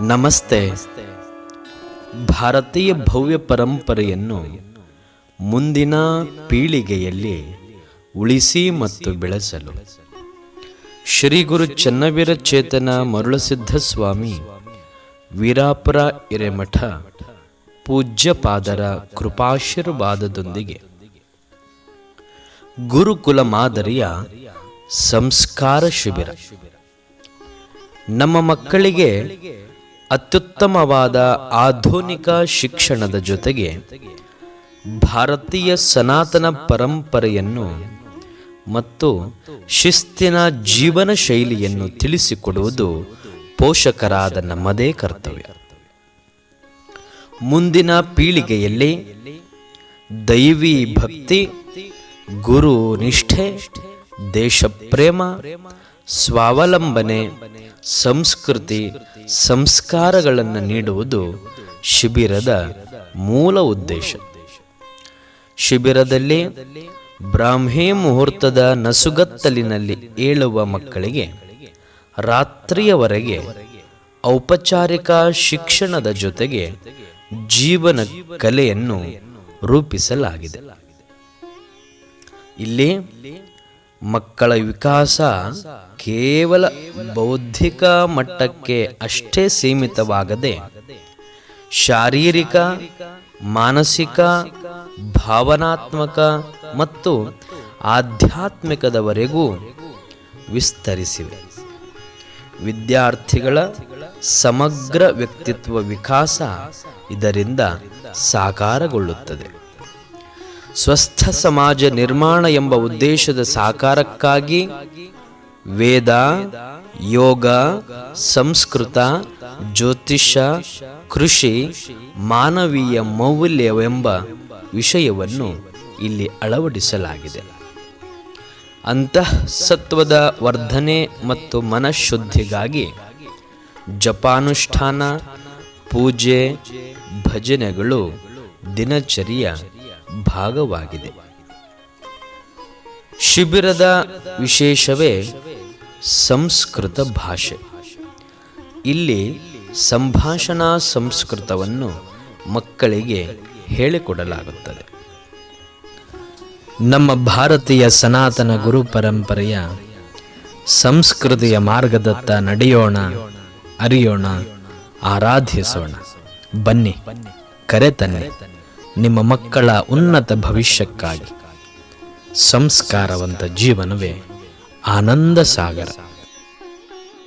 ನಮಸ್ತೆ. ಭಾರತೀಯ ಭವ್ಯ ಪರಂಪರೆಯನ್ನು ಮುಂದಿನ ಪೀಳಿಗೆಯಲ್ಲಿ ಉಳಿಸಿ ಮತ್ತು ಬೆಳೆಸಲು ಶ್ರೀ ಗುರು ಚನ್ನವೀರ ಚೇತನ ಮರುಳಸಿದ್ಧ ಸ್ವಾಮಿ ವೀರಾಪುರ ಹಿರೇಮಠ ಪೂಜ್ಯಪಾದರ ಕೃಪಾಶೀರ್ವಾದದೊಂದಿಗೆ. ಗುರುಕುಲ ಮಾದರಿಯ ಸಂಸ್ಕಾರ ಶಿಬಿರ. ನಮ್ಮ ಮಕ್ಕಳಿಗೆ ಅತ್ಯುತ್ತಮವಾದ ಆಧುನಿಕ ಶಿಕ್ಷಣದ ಜೊತೆಗೆ ಭಾರತೀಯ ಸನಾತನ ಪರಂಪರೆಯನ್ನು ಮತ್ತು ಶಿಸ್ತಿನ ಜೀವನ ಶೈಲಿಯನ್ನು ತಿಳಿಸಿಕೊಡುವುದು ಪೋಷಕರಾದ ನಮ್ಮದೇ ಕರ್ತವ್ಯ. ಮುಂದಿನ ಪೀಳಿಗೆಯಲ್ಲಿ ದೈವಿ ಭಕ್ತಿ, ಗುರು ನಿಷ್ಠೆ, ದೇಶಪ್ರೇಮ ಸ್ವಾವಲಂಬನೆ, ಸಂಸ್ಕೃತಿ, ಸಂಸ್ಕಾರಗಳನ್ನು ನೀಡುವುದು ಶಿಬಿರದ ಮೂಲ ಉದ್ದೇಶ. ಶಿಬಿರದಲ್ಲಿ ಬ್ರಾಹ್ಮಿ ಮುಹೂರ್ತದ ನಸುಗತ್ತಲಿನಲ್ಲಿ ಏಳುವ ಮಕ್ಕಳಿಗೆ ರಾತ್ರಿಯವರೆಗೆ ಔಪಚಾರಿಕ ಶಿಕ್ಷಣದ ಜೊತೆಗೆ ಜೀವನ ಕಲೆಯನ್ನು ರೂಪಿಸಲಾಗಿದೆ. ಇಲ್ಲಿ ಮಕ್ಕಳ ವಿಕಾಸ ಕೇವಲ ಬೌದ್ಧಿಕ ಮಟ್ಟಕ್ಕೆ ಅಷ್ಟೇ ಸೀಮಿತವಾಗದೆ ಶಾರೀರಿಕ, ಮಾನಸಿಕ, ಭಾವನಾತ್ಮಕ ಮತ್ತು ಆಧ್ಯಾತ್ಮಿಕದವರೆಗೂ ವಿಸ್ತರಿಸಿವೆ. ವಿದ್ಯಾರ್ಥಿಗಳ ಸಮಗ್ರ ವ್ಯಕ್ತಿತ್ವ ವಿಕಾಸ ಇದರಿಂದ ಸಾಕಾರಗೊಳ್ಳುತ್ತದೆ. ಸ್ವಸ್ಥ ಸಮಾಜ ನಿರ್ಮಾಣ ಎಂಬ ಉದ್ದೇಶದ ಸಾಕಾರಕ್ಕಾಗಿ ವೇದ, ಯೋಗ, ಸಂಸ್ಕೃತ, ಜ್ಯೋತಿಷ, ಕೃಷಿ, ಮಾನವೀಯ ಮೌಲ್ಯವೆಂಬ ವಿಷಯವನ್ನು ಇಲ್ಲಿ ಅಳವಡಿಸಲಾಗಿದೆ. ಅಂತಃಸತ್ವದ ವರ್ಧನೆ ಮತ್ತು ಮನಃಶುದ್ಧಿಗಾಗಿ ಜಪಾನುಷ್ಠಾನ, ಪೂಜೆ, ಭಜನೆಗಳು, ದಿನಚರಿಯ ಭಾಗವಾಗಿದೆ. ಶಿಬಿರದ ವಿಶೇಷವೇ ಸಂಸ್ಕೃತ ಭಾಷೆ. ಇಲ್ಲಿ ಸಂಭಾಷಣಾ ಸಂಸ್ಕೃತವನ್ನು ಮಕ್ಕಳಿಗೆ ಹೇಳಿಕೊಡಲಾಗುತ್ತದೆ. ನಮ್ಮ ಭಾರತೀಯ ಸನಾತನ ಗುರು ಪರಂಪರೆಯ ಸಂಸ್ಕೃತಿಯ ಮಾರ್ಗದತ್ತ ನಡೆಯೋಣ, ಅರಿಯೋಣ, ಆರಾಧಿಸೋಣ. ಬನ್ನಿ ಕರೆತನ್ನಿ ನಿಮ್ಮ ಮಕ್ಕಳ ಉನ್ನತ ಭವಿಷ್ಯಕ್ಕಾಗಿ. ಸಂಸ್ಕಾರವಂತ ಜೀವನವೇ ಆನಂದ ಸಾಗರ.